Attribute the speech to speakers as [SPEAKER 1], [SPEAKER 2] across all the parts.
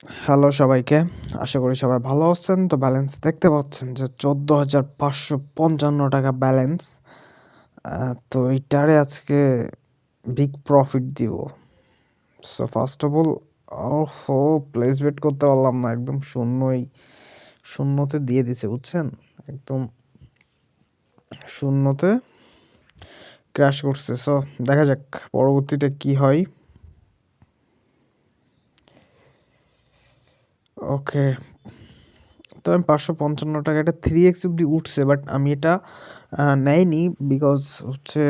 [SPEAKER 1] Hello সবাইকে। আশা করি সবাই ভালো আছেন। তো ব্যালেন্স দেখতে পাচ্ছেন যে ৳১৪,৫৫৫ ব্যালেন্স। তো এইটারে আজকে বিগ প্রফিট দিব। সো ফার্স্ট অফ অল ওহহো! প্লেস বেট করতে পারলাম না। একদম শূন্যই শূন্যতে দিয়ে দিছে বুঝছেন? একদম শূন্যতে ক্র্যাশ করছে। সো দেখা যাক পরবর্তীতে কি হয়। ওকে। তো আমি ৳৫৫৫ এটা 3x অব্দি উঠছে বাট আমি এটা নেয়নি বিকজ হচ্ছে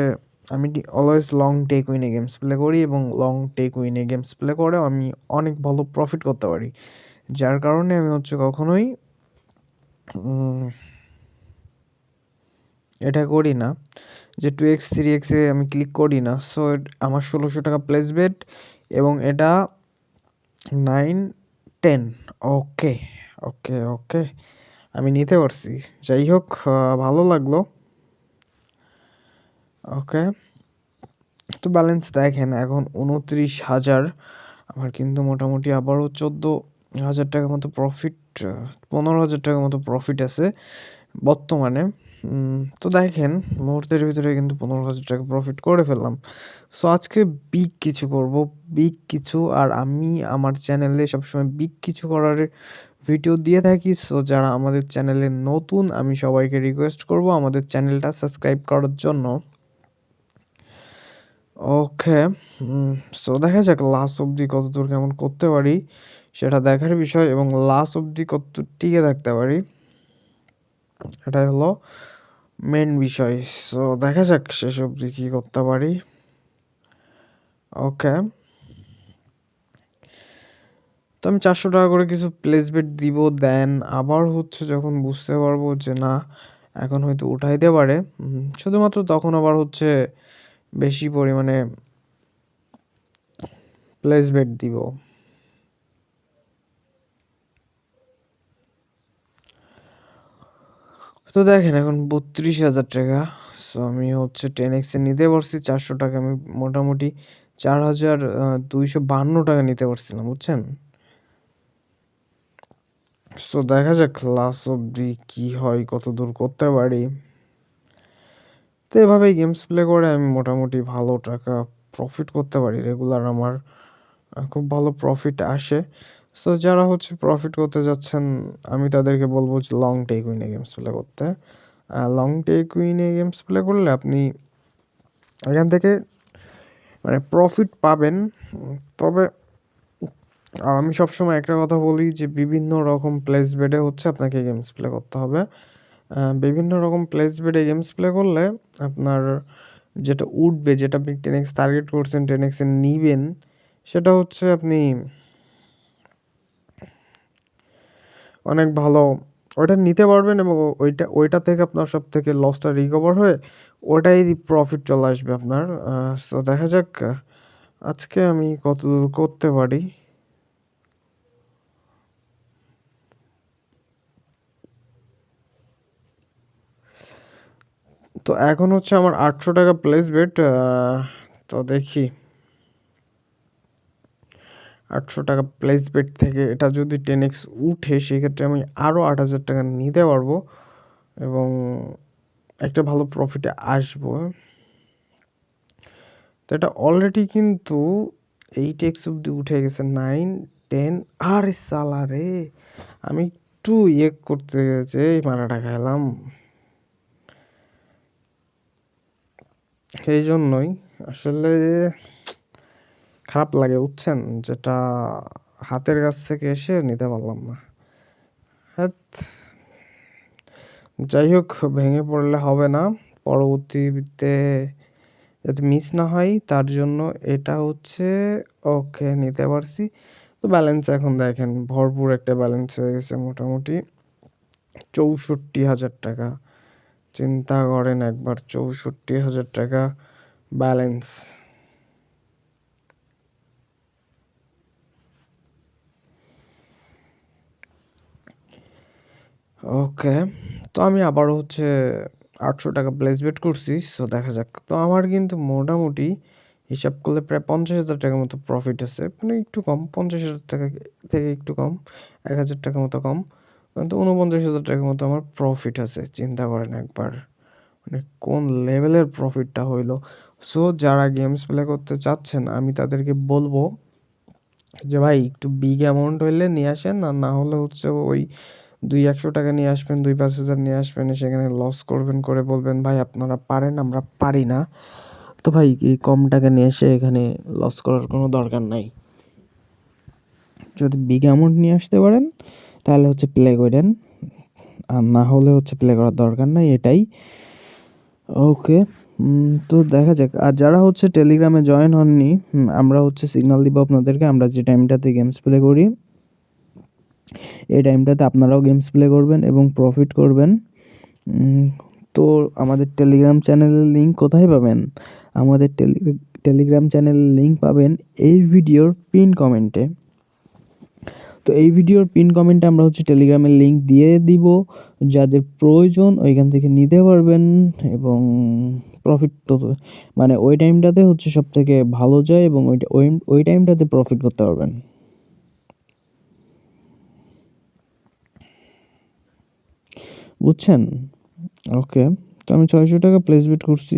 [SPEAKER 1] আমি অলওয়েজ লং টেক উইনে গেমস প্লে করি এবং লং টেক উইনে গেমস প্লে করেও আমি অনেক ভালো প্রফিট করতে পারি। যার কারণে আমি হচ্ছে কখনোই এটা করি না যে 2x 3x এ আমি ক্লিক করি না। সো আমার ৳১৬০০ প্লেস বেট এবং এটা 9, 10 ওকে, ওকে, ওকে। আমি নিতে পারছি। যাই হোক ভালো লাগল। ওকে। তো ব্যালেন্স দেখেন এখন ২৯,০০০ আমার কিন্তু মোটামুটি আবারও ৳১৪,০০০ মতো প্রফিট ৳১৫,০০০ মতো প্রফিট আছে বর্তমানে। তো দেখেন মুহূর্তের ভিতরে কিন্তু ৳১৫,০০০ প্রফিট করে ফেললাম। সো আজকে বিগ কিছু করব। বিগ কিছু আর আমি আমার চ্যানেলে সবসময় বিগ কিছু করার ভিডিও দিয়ে থাকি। সো যারা আমাদের চ্যানেলে নতুন আমি সবাইকে রিকোয়েস্ট করব আমাদের চ্যানেলটা সাবস্ক্রাইব করার জন্য। ওকে। সো দেখা যাক লাস্ট অব্দি কতদূর কেমন করতে পারি সেটা দেখার বিষয় এবং লাস্ট অব্দি কতদূর টিকে থাকতে পারি। এটাই হলো মেন বিষয়। সো দেখা যাক শেষ অব্দি কি করতে পারি। ওকে। তো আমি ৳৪০০ করে কিছু প্লেস বেট দিব। দেন আবার হচ্ছে যখন বুঝতে পারব যে না, এখন হয়তো উঠাইতে পারে। শুধুমাত্র তখন আবার হচ্ছে বেশি পরিমাণে প্লেস বেট দিব। তো দেখেন এখন ৳৩২,০০০ সো আমি হচ্ছে 10x এক্সে নিতে পারছি ৳৪০০ আমি মোটামুটি ৳৪,২৫২ নিতে পারছিলাম বুঝছেন? সো দেখা যাক ক্লাস অব্দি কি হয়, কত দূর করতে পারি। তো এভাবেই গেমস প্লে করে আমি মোটামুটি ভালো টাকা প্রফিট করতে পারি। রেগুলার আমার খুব ভালো প্রফিট আসে। সো যারা হচ্ছে প্রফিট করতে যাচ্ছেন, আমি তাদেরকে বলব যে লং টেক উইনে গেমস প্লে করতে। লং টেক উইনে গেমস প্লে করলে আপনি এখান থেকে মানে প্রফিট পাবেন। তবে আমি সবসময় একটা কথা বলি যে বিভিন্ন রকম প্লেস বেডে হচ্ছে আপনাকে গেমস প্লে করতে হবে। বিভিন্ন রকম প্লেস বেডে গেমস প্লে করলে আপনার যেটা উঠবে, যেটা আপনি 10x টার্গেট করছেন 10x এ নিবেন, সেটা হচ্ছে আপনি অনেক ভালো ওইটা নিতে পারবেন এবং ওইটা ওইটা থেকে আপনার সব থেকে লসটা রিকভার হয়ে ওটাই প্রফিট চলে আসবে আপনার। সো দেখা যাক, আজকে আমি কতদূর করতে পারি। তো এখন হচ্ছে আমার ৳৮০০ প্লেস বেট তো দেখি। ৳৮০০ প্লেস বেট থেকে এটা যদি 10x উঠে সেক্ষেত্রে আমি আরও ৳৮,০০০ নিতে পারব এবং একটা ভালো প্রফিটে আসব। তো এটা অলরেডি কিন্তু এইট এক্স অব্দি উঠে গেছে 9, 10 আরে সালারে! আমি একটু ইয়ে করতে যেয়েই মারাটা খাইলাম। জন্যই আসলে খারাপ লাগে বুঝছেন? যেটা হাতের কাছ থেকে এসে নিতে পারলাম না। হ্যাত! যাই হোক ভেঙে পড়লে হবে না। পরবর্তীতে যাতে মিস না হয় তার জন্য এটা হচ্ছে ওকে নিতে পারছি। তো ব্যালেন্স এখন দেখেন ভরপুর একটা ব্যালেন্স হয়ে গেছে মোটামুটি ৳৬৪,০০০ চিন্তা করেন একবার ৳৬৪,০০০ ব্যালেন্স। ওকে। তো আমি আবারও হচ্ছে ৳৮০০ প্লেস বেট করছি। সো দেখা যাক। তো আমার কিন্তু মোটামুটি হিসাব করলে প্রায় পঞ্চাশ হাজার টাকার মতো প্রফিট আছে মানে একটু কম, পঞ্চাশ হাজার টাকা থেকে একটু কম, এক হাজার টাকার মতো কম তো উনপঞ্চাশ হাজার টাকার মতো আমার প্রফিট আছে, চিন্তা করেন একবার মানে কোন লেভেলের প্রফিটটা হইল সো যারা গেমস প্লে করতে চাচ্ছেন, আমি তাদেরকে বলব যে ভাই, একটু বিগ অ্যামাউন্ট হইলে নিয়ে আসেন, আর না হলে হচ্ছে ওই দুই একশো টাকা নিয়ে আসবেন, দুই পাঁচ হাজার নিয়ে আসবেন সেখানে লস করবেন, করে বলবেন, ভাই, আপনারা পারেন, আমরা পারি না। তো ভাই কম টাকা নিয়ে এসে এখানে লস করার কোনো দরকার নাই। যদি বিগ অ্যামাউন্ট নিয়ে আসতে পারেন, তাহলে হচ্ছে প্লে করেন আর না হলে হচ্ছে প্লে করার দরকার নাই, এটাই। ওকে তো দেখা যাক। আর যারা হচ্ছে টেলিগ্রামে জয়েন হননি আমরা হচ্ছে সিগনাল দিব আপনাদেরকে, আমরা যে টাইমটাতে গেমস প্লে করি এই টাইমটাতে আপনারাও গেমস প্লে করবেন এবং প্রফিট করবেন। তো আমাদের টেলিগ্রাম চ্যানেলের লিঙ্ক কোথায় পাবেন? আমাদের টেলি টেলিগ্রাম চ্যানেলের লিঙ্ক পাবেন এই ভিডিওর পিন কমেন্টে তো এই ভিডিওর পিন কমেন্টে আমরা হচ্ছে টেলিগ্রামের লিঙ্ক দিয়ে দিব। যাদের প্রয়োজন ওইখান থেকে নিতে পারবেন এবং প্রফিট তো মানে ওই টাইমটাতে হচ্ছে সব থেকে ভালো যায় এবং ওই ওই টাইমটাতে প্রফিট করতে পারবেন। বুঝছেন? ওকে, তো আমি ছয়শো টাকা প্লেস করছি।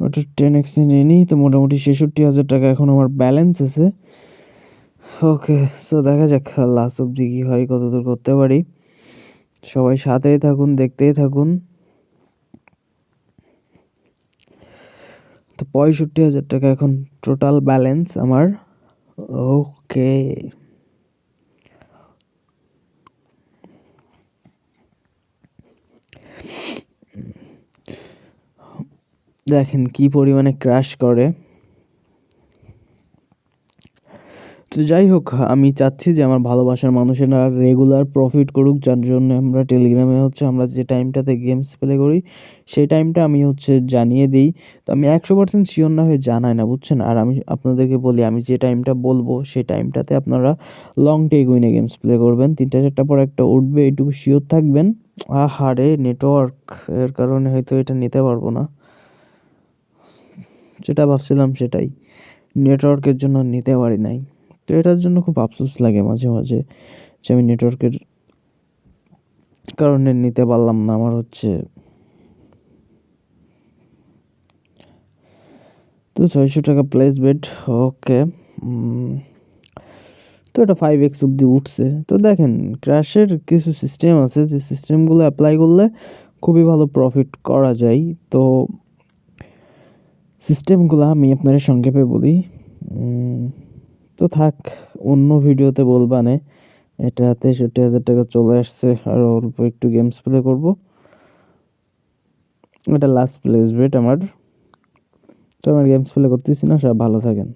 [SPEAKER 1] ওটা টেন এক্সে নিয়ে তো মোটামুটি ছেষট্টি হাজার টাকা এখন আমার ব্যালেন্স আছে। ওকে সো দেখা যাক লাস্ট অব্দি কী হয়, কত দূর করতে পারি। সবাই সাথেই থাকুন, দেখতেই থাকুন। তো পঁয়ষট্টি হাজার টাকা এখন টোটাল ব্যালেন্স আমার। ওকে। দেখেন কি পরিমাণে ক্র্যাশ করে। তো যাই হোক, আমি চাচ্ছি যে আমার ভালোবাসার মানুষেরা রেগুলার প্রফিট করুক, যার জন্য আমরা টেলিগ্রামে হচ্ছে আমরা যে টাইমটাতে গেমস প্লে করি, সেই টাইমটা আমি হচ্ছে জানিয়ে দিই। তো আমি একশো পার্সেন্ট শিওর না হয়ে জানাই না, বুঝছেন? আর আমি আপনাদেরকে বলি, আমি যে টাইমটা বলব, সেই টাইমটাতে আপনারা লং টেক উইনে গেমস প্লে করবেন। তিনটা চারটা পর একটা উঠবে, এটুকু শিওর থাকবেন। আহারে নেটওয়ার্ক এর কারণে হয়তো এটা নিতে পারব না। যেটা ভাবছিলাম সেটাই। নেটওয়ার্কের জন্য নিতে পারি নাই। তো এটার জন্য খুব আফসোস লাগে মাঝে মাঝে যে আমি নেটওয়ার্কের কারণে নিতে পারলাম না। আমার হচ্ছে তো ছয়শো টাকা প্লেস বেড ওকে তো এটা ফাইভ এক্স অব্দি উঠছে। তো দেখেন ক্র্যাশের কিছু সিস্টেম আছে। যে সিস্টেমগুলো অ্যাপ্লাই করলে খুবই ভালো প্রফিট করা যায়। তো সিস্টেমগুলো আমি আপনার সংক্ষেপে বলি। তো থাক, অন্য ভিডিওতে বলবানে এটা তেষট্টি হাজার টাকা চলে আসছে, আর অল্প একটু গেমস প্লে করব। এটা লাস্ট প্লেস বেট আমার। তো আমার গেমস প্লে করতেছি না, সব ভালো থাকেন।